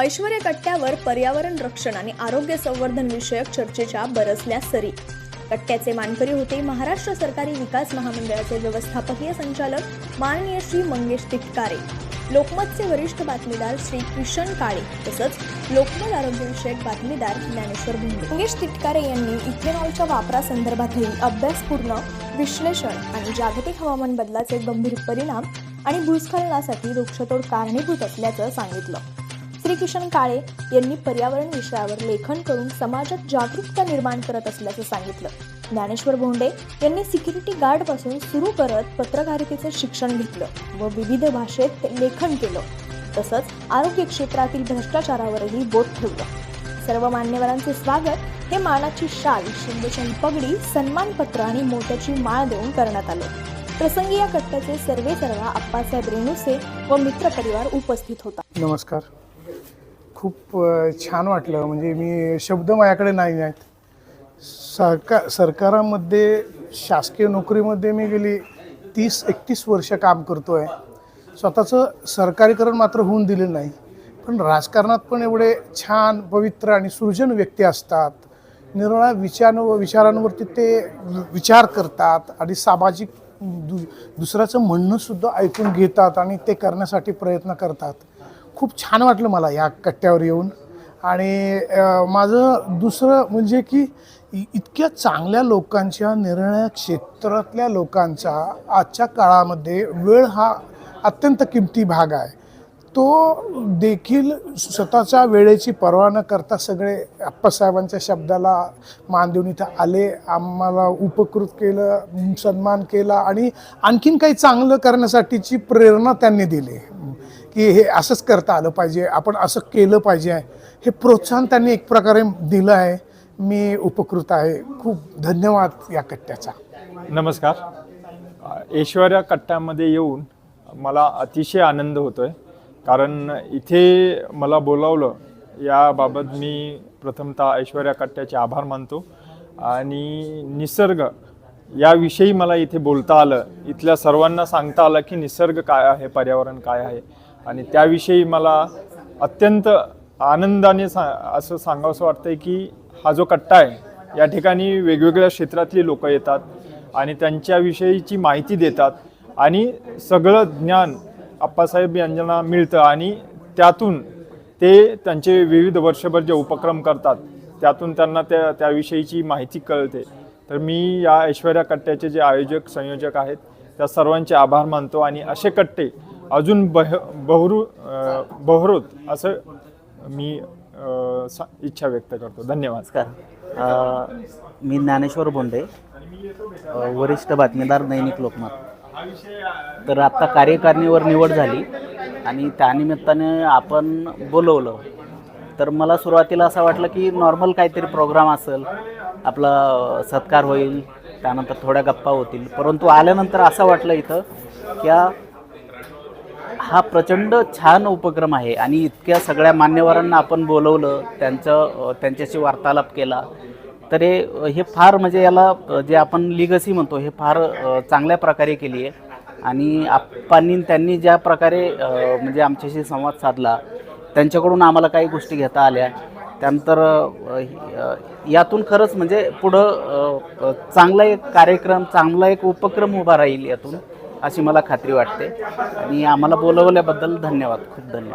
ऐश्वर्य कट्ट्यावर पर्यावरण रक्षण आणि आरोग्य संवर्धन विषयक चर्चेच्या बरसल्या सरी. कट्ट्याचे मानकरी होते महाराष्ट्र सरकारी विकास महामंडळाचे व्यवस्थापकीय संचालक माननीय श्री मंगेश तिटकारे. लोकमतचे वरिष्ठ बातमीदार श्री किशन काळे तसंच लोकमत आरोग्यविषयक बातमीदार ज्ञानेश्वर भुंगे. मंगेश तिटकारे यांनी इथेनॉलच्या वापरासंदर्भातही अभ्यासपूर्ण विश्लेषण आणि जागतिक हवामान बदलाचे गंभीर परिणाम आणि भूस्खलनासाठी वृक्षतोड कारणीभूत असल्याचं सांगितलं. श्री किशन काळे यांनी पर्यावरण विषयावर लेखन करून समाजात जागरूकता निर्माण करत असल्याचं सांगितलं. ज्ञानेश्वर भोंडे यांनी सिक्युरिटी गार्डपासून सुरू करत पत्रकारितेचं शिक्षण घेतलं व विविध भाषेत लेखन केलं. तसंच आरोग्य क्षेत्रातील भ्रष्टाचारावरही बोट ठेवलं. सर्व मान्यवरांचे स्वागत. हे मानाची शाल शिंदेशाही पगडी सन्मानपत्र आणि मोत्याची माळ देऊन करण्यात आलं. प्रसंगी या कट्ट्याचे सर्वे सर्वा आप्पासाहेब रेणुसे व मित्रपरिवार उपस्थित होता. नमस्कार. खूप छान वाटलं. म्हणजे मी शब्द माझ्याकडे नाही आहेत. सरकार सरकारामध्ये शासकीय नोकरीमध्ये मी गेली तीस एकतीस वर्ष काम करतो आहे स्वतःचं सरकारीकरण मात्र होऊन दिलं नाही. पण राजकारणात पण एवढे छान पवित्र आणि सृजन व्यक्ती असतात. निरळा विचार विचारांवरती ते विचार करतात आणि सामाजिक दु दुसऱ्याचं म्हणणंसुद्धा ऐकून घेतात आणि ते करण्यासाठी प्रयत्न करतात. खूप छान वाटलं मला या कट्ट्यावर येऊन. आणि माझं दुसरं म्हणजे की इतक्या चांगल्या लोकांच्या निर्णय क्षेत्रातल्या लोकांचा आजच्या काळामध्ये वेळ हा अत्यंत किमती भाग आहे. तो देखील स्वतःच्या वेळेची पर्वा न करता सगळे अप्पासाहेबांच्या शब्दाला मान देऊन इथं आले आम्हाला उपकृत केलं सन्मान केला आणि आणखीन काही चांगलं करण्यासाठीची प्रेरणा त्यांनी दिली. की हे असंच करता आलं पाहिजे आपण असं केलं पाहिजे हे प्रोत्साहन त्यांनी एक प्रकारे दिलं आहे. मी उपकृत आहे. खूप धन्यवाद या कट्ट्याचा. नमस्कार. ऐश्वर्या कट्ट्यामध्ये येऊन मला अतिशय आनंद होतो आहे कारण इथे मला बोलावलं याबाबत मी प्रथमतः ऐश्वर्या कट्ट्याचे आभार मानतो. आणि निसर्ग याविषयी मला इथे बोलता आलं. इथल्या सर्वांना सांगता आलं की निसर्ग काय आहे पर्यावरण काय आहे. आणि त्याविषयी मला अत्यंत आनंदाने सा असं सांगावंसं वाटतं की हा जो कट्टा आहे या ठिकाणी वेगवेगळ्या क्षेत्रातली लोक येतात आणि त्यांच्याविषयीची माहिती देतात आणि सगळं ज्ञान आप्पासाहेब यांना मिळतं आणि त्यातून ते त्यांचे विविध वर्षभर जे उपक्रम करतात त्यातून त्यांना त्या त्याविषयीची माहिती कळते. तर मी या ऐश्वर्या कट्ट्याचे जे आयोजक संयोजक आहेत त्या सर्वांचे आभार मानतो आणि असे कट्टे अजून बह बहरू अं, बहरोत असं मी सा- इच्छा व्यक्त करतो. धन्यवाद. नमस्कार. मी ज्ञानेश्वर बोंडे वरिष्ठ बातमीदार दैनिक लोकमत. तर आत्ता कार्यकारिणीवर निवड झाली आणि त्यानिमित्ताने आपण बोलवलं. तर मला सुरुवातीला असं वाटलं की नॉर्मल काहीतरी प्रोग्राम असेल आपला सत्कार होईल त्यानंतर थोड्या गप्पा होतील. परंतु आल्यानंतर असं वाटलं इथं की हा प्रचंड छान उपक्रम आहे आणि इतक्या सगळ्या मान्यवरांना आपण बोलवलं त्यांचं त्यांच्याशी वार्तालाप केला. तर हे हे फार म्हणजे याला जे आपण लिगसी म्हणतो हे फार चांगल्या प्रकारे केली आहे. आणि आप्पांनी त्यांनी ज्या प्रकारे म्हणजे आमच्याशी संवाद साधला त्यांच्याकडून आम्हाला काही गोष्टी घेता आल्या. त्यानंतर यातून खरंच म्हणजे पुढं चांगला एक कार्यक्रम चांगला एक उपक्रम उभा राहील यातून. अशी मला खात्री वाटते. आणि आम्हाला बोलवल्याबद्दल धन्यवाद. खूप धन्यवाद.